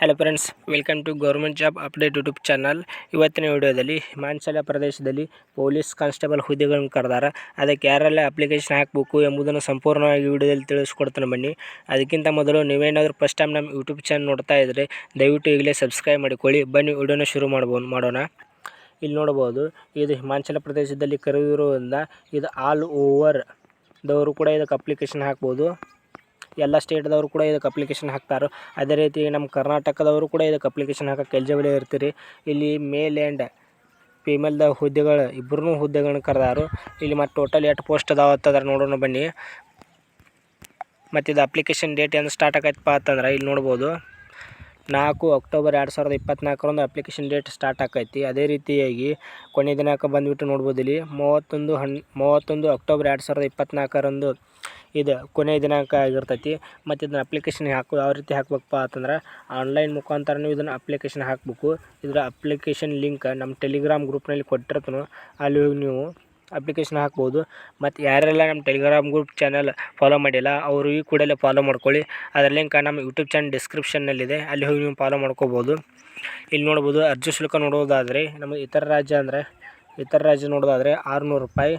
Hello friends welcome to government job update YouTube channel ಇವತ್ತಿನ ವಿಡಿಯೋದಲ್ಲಿ ಹಿಮಾಚಲ ಪ್ರದೇಶದಲ್ಲಿ ಪೊಲೀಸ್ ಕಾನ್ಸ್ಟೇಬಲ್ ಹುದ್ದೆಗಳನ್ನು ಕರೆದಾರ. ಅದಕ್ಕೆ ಯಾರೆಲ್ಲ ಅಪ್ಲಿಕೇಶನ್ ಹಾಕಬೇಕು ಎಂಬುದನ್ನು ಸಂಪೂರ್ಣವಾಗಿ ವಿಡಿಯೋದಲ್ಲಿ ತಿಳಿಸ್ಕೊಡ್ತಾನೆ ಬನ್ನಿ. ಅದಕ್ಕಿಂತ ಮೊದಲು ನೀವೇನಾದರೂ ಫಸ್ಟ್ ಟೈಮ್ ನಮ್ಮ ಯೂಟ್ಯೂಬ್ ಚಾನಲ್ ನೋಡ್ತಾ ಇದ್ದರೆ ದಯವಿಟ್ಟು ಈಗಲೇ ಸಬ್ಸ್ಕ್ರೈಬ್ ಮಾಡಿಕೊಳ್ಳಿ. ಬನ್ನಿ ವಿಡಿಯೋನ ಶುರು ಮಾಡ್ಬೋದು ಮಾಡೋಣ. ಇಲ್ಲಿ ನೋಡ್ಬೋದು ಇದು ಹಿಮಾಚಲ ಪ್ರದೇಶದಲ್ಲಿ ಕರೆದಿರುವುದರಿಂದ ಇದು ಆಲ್ ಓವರ್ ದವರು ಕೂಡ ಇದಕ್ಕೆ ಅಪ್ಲಿಕೇಶನ್ ಹಾಕ್ಬೋದು. ಎಲ್ಲ ಸ್ಟೇಟ್ದವರು ಕೂಡ ಇದಕ್ಕೆ ಅಪ್ಲಿಕೇಶನ್ ಹಾಕ್ತಾರೆ. ಅದೇ ರೀತಿ ನಮ್ಮ ಕರ್ನಾಟಕದವರು ಕೂಡ ಇದಕ್ಕೆ ಅಪ್ಲಿಕೇಶನ್ ಹಾಕಕ್ಕೆ ಎಲಿಜಿಬಲ್ ಇರ್ತೀರಿ. ಇಲ್ಲಿ ಮೇಲ್ ಆ್ಯಂಡ್ ಫೀಮೇಲ್ದ ಹುದ್ದೆಗಳು ಇಬ್ಬರೂ ಹುದ್ದೆಗಳನ್ನ ಕರೆದಾರು. ಇಲ್ಲಿ ಮತ್ತು ಟೋಟಲ್ ಎಷ್ಟು ಪೋಸ್ಟ್ ಅದಾವ ಅಂತಂದ್ರೆ ನೋಡೋಣ ಬನ್ನಿ. ಮತ್ತು ಇದು ಅಪ್ಲಿಕೇಶನ್ ಡೇಟ್ ಏನು ಸ್ಟಾರ್ಟ್ ಆಗೈತಪ್ಪ ಅಂತಂದ್ರೆ ಇಲ್ಲಿ ನೋಡ್ಬೋದು. ನಾಲ್ಕು ಅಕ್ಟೋಬರ್ ಎರಡು ಸಾವಿರದ ಇಪ್ಪತ್ತ್ನಾಲ್ಕರಂದು ಅಪ್ಲಿಕೇಶನ್ ಡೇಟ್ ಸ್ಟಾರ್ಟ್ ಆಕೈತಿ. ಅದೇ ರೀತಿಯಾಗಿ ಕೊನೆ ದಿನಾಂಕ ಬಂದುಬಿಟ್ಟು ನೋಡ್ಬೋದು ಇಲ್ಲಿ ಮೂವತ್ತೊಂದು ಹನ್, ಮೂವತ್ತೊಂದು ಅಕ್ಟೋಬರ್ ಎರಡು ಸಾವಿರದ ಇಪ್ಪತ್ತ್ನಾಲ್ಕರಂದು ಇದು ಕೊನೆಯ ದಿನಾಂಕ ಆಗಿರ್ತೈತಿ. ಮತ್ತು ಇದನ್ನ ಅಪ್ಲಿಕೇಶನ್ ಹಾಕು ಯಾವ ರೀತಿ ಹಾಕ್ಬೇಕಪ್ಪ ಅಂತಂದ್ರೆ ಆನ್ಲೈನ್ ಮುಖಾಂತರ ನೀವು ಇದನ್ನು ಅಪ್ಲಿಕೇಶನ್ ಹಾಕಬೇಕು. ಇದರ ಅಪ್ಲಿಕೇಶನ್ ಲಿಂಕ್ ನಮ್ಮ ಟೆಲಿಗ್ರಾಮ್ ಗ್ರೂಪ್ನಲ್ಲಿ ಕೊಟ್ಟಿರ್ತಾನೋ. ಅಲ್ಲಿ ಹೋಗಿ ನೀವು ಅಪ್ಲಿಕೇಶನ್ ಹಾಕ್ಬೋದು. ಮತ್ತು ಯಾರೆಲ್ಲ ನಮ್ಮ ಟೆಲಿಗ್ರಾಮ್ ಗ್ರೂಪ್ ಚಾನಲ್ ಫಾಲೋ ಮಾಡಿಲ್ಲ, ಅವರು ಈ ಕೂಡಲೇ ಫಾಲೋ ಮಾಡ್ಕೊಳ್ಳಿ. ಅದರ ಲಿಂಕ್ ನಮ್ಮ ಯೂಟ್ಯೂಬ್ ಚಾನಲ್ ಡಿಸ್ಕ್ರಿಪ್ಷನ್ನಲ್ಲಿದೆ ಅಲ್ಲಿ ಹೋಗಿ ನೀವು ಫಾಲೋ ಮಾಡ್ಕೋಬೋದು. ಇಲ್ಲಿ ನೋಡ್ಬೋದು, ಅರ್ಜಿ ಶುಲ್ಕ ನೋಡೋದಾದರೆ ನಮ್ಮ ಇತರ ರಾಜ್ಯ ಅಂದರೆ, ಇತರ ರಾಜ್ಯ ನೋಡೋದಾದರೆ ಆರುನೂರು ರೂಪಾಯಿ.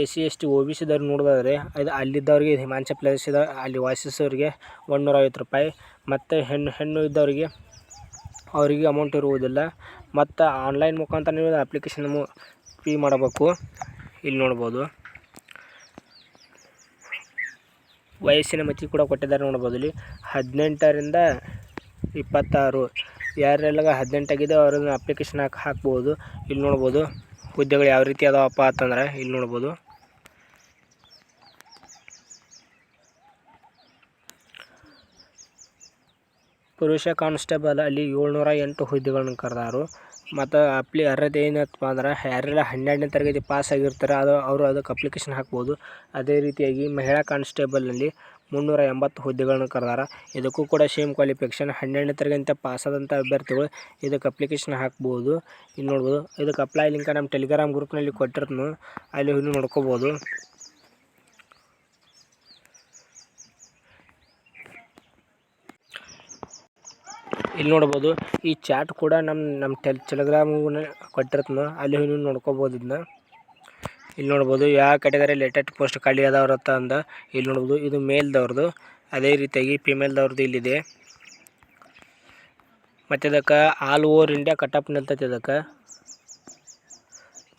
A C S T O B ಸಿದವ್ರು ನೋಡೋದಾದರೆ ಅದು ಅಲ್ಲಿದ್ದವ್ರಿಗೆ, ಹಿಮಾಚಲ ಪ್ರದೇಶದ, ಅಲ್ಲಿ ವಾಸಿಸೋರಿಗೆ ಒಂದು ರೂಪಾಯಿ. ಮತ್ತು ಹೆಣ್ಣು ಹೆಣ್ಣು ಇದ್ದವರಿಗೆ ಅವರಿಗೆ ಅಮೌಂಟ್ ಇರುವುದಿಲ್ಲ. ಮತ್ತು ಆನ್ಲೈನ್ ಮುಖಾಂತರ ನೀವು ಅಪ್ಲಿಕೇಶನ್ ಫೀ ಮಾಡಬೇಕು. ಇಲ್ಲಿ ನೋಡ್ಬೋದು. ವಯಸ್ಸಿನ ಮಿತಿ ಕೂಡ ಕೊಟ್ಟಿದ್ದಾರೆ ನೋಡ್ಬೋದು ಇಲ್ಲಿ. ಹದಿನೆಂಟರಿಂದ ಇಪ್ಪತ್ತಾರು. ಯಾರೆಲ್ಲ ಹದಿನೆಂಟಾಗಿದೆ ಅವ್ರನ್ನ ಅಪ್ಲಿಕೇಶನ್ ಹಾಕಿ ಹಾಕ್ಬೋದು. ಇಲ್ಲಿ ನೋಡ್ಬೋದು ಹುದ್ದೆಗಳು ಯಾವ ರೀತಿ ಅದಾವಪ್ಪ ಅಂತಂದ್ರೆ ಇಲ್ಲಿ ನೋಡ್ಬೋದು. ಪುರುಷ ಕಾನ್ಸ್ಟೇಬಲ್ ಅಲ್ಲಿ ಏಳ್ನೂರ ಎಂಟು ಹುದ್ದೆಗಳನ್ನ ಕರೆದಾರು. ಮತ್ತು ಅಪ್ಲಿ ಅರ್ಹತೆ ಏನಪ್ಪ ಅಂದ್ರೆ, ಯಾರೆಲ್ಲ ಹನ್ನೆರಡನೇ ತರಗತಿ ಪಾಸ್ ಆಗಿರ್ತಾರೆ ಅದು, ಅವರು ಅದಕ್ಕೆ ಅಪ್ಲಿಕೇಶನ್ ಹಾಕ್ಬೋದು. ಅದೇ ರೀತಿಯಾಗಿ ಮಹಿಳಾ ಕಾನ್ಸ್ಟೇಬಲಲ್ಲಿ ಮುನ್ನೂರ ಎಂಬತ್ತು ಹುದ್ದೆಗಳನ್ನು ಕರೆದಾರ. ಇದಕ್ಕೂ ಕೂಡ ಸೇಮ್ ಕ್ವಾಲಿಫಿಕೇಷನ್ ಹನ್ನೆರಡನೇ ತರಗತಿ ಪಾಸಾದಂಥ ಅಭ್ಯರ್ಥಿಗಳು ಇದಕ್ಕೆ ಅಪ್ಲಿಕೇಶನ್ ಹಾಕ್ಬೋದು. ಇಲ್ಲಿ ನೋಡ್ಬೋದು. ಇದಕ್ಕೆ ಅಪ್ಲೈ ಲಿಂಕ್ ನಮ್ಮ ಟೆಲಿಗ್ರಾಮ್ ಗ್ರೂಪ್ನಲ್ಲಿ ಕೊಟ್ಟಿರ್ತೀನಿ. ಅಲ್ಲಿ ಹೋಗಿ ನೋಡ್ಕೋಬೋದು. ಇಲ್ಲಿ ನೋಡ್ಬೋದು, ಈ ಚಾಟ್ ಕೂಡ ನಮ್ಮ ನಮ್ಮ ಟೆಲ್ ಟೆಲಿಗ್ರಾಮು ಕೊಟ್ಟಿರ್ತನ, ಅಲ್ಲಿ ನೀವು ನೋಡ್ಕೋಬೋದು ಇದನ್ನ ಇಲ್ಲಿ ನೋಡ್ಬೋದು, ಯಾವ ಕ್ಯಾಟಗರಿ ಲೇಟೆಸ್ಟ್ ಪೋಸ್ಟ್ ಖಾಲಿ ಅದಾವ್ರತ್ತ ಅಂದ. ಇಲ್ಲಿ ನೋಡ್ಬೋದು, ಇದು ಮೇಲ್ದವ್ರದ್ದು ಅದೇ ರೀತಿಯಾಗಿ ಫಿಮೇಲ್ದವ್ರದ್ದು ಇಲ್ಲಿದೆ. ಮತ್ತು ಇದಕ್ಕೆ ಆಲ್ ಓವರ್ ಇಂಡಿಯಾ ಕಟಪ್ ನಿಲ್ತೈತೆ ಇದಕ್ಕೆ.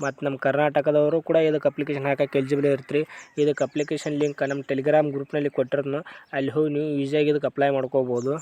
ಮತ್ತು ನಮ್ಮ ಕರ್ನಾಟಕದವರು ಕೂಡ ಇದಕ್ಕೆ ಅಪ್ಲಿಕೇಶನ್ ಹಾಕಕ್ಕೆ ಎಲಿಜಿಬಲ್ ಇರ್ತೀರಿ. ಇದಕ್ಕೆ ಅಪ್ಲಿಕೇಶನ್ ಲಿಂಕ್ ನಮ್ಮ ಟೆಲಿಗ್ರಾಮ್ ಗ್ರೂಪ್ನಲ್ಲಿ ಕೊಟ್ಟಿರ್ತೀನಿ. ಅಲ್ಲಿ ಹೋಗಿ ನೀವು ಈಸಿಯಾಗಿ ಇದಕ್ಕೆ ಅಪ್ಲೈ ಮಾಡ್ಕೋಬೋದು.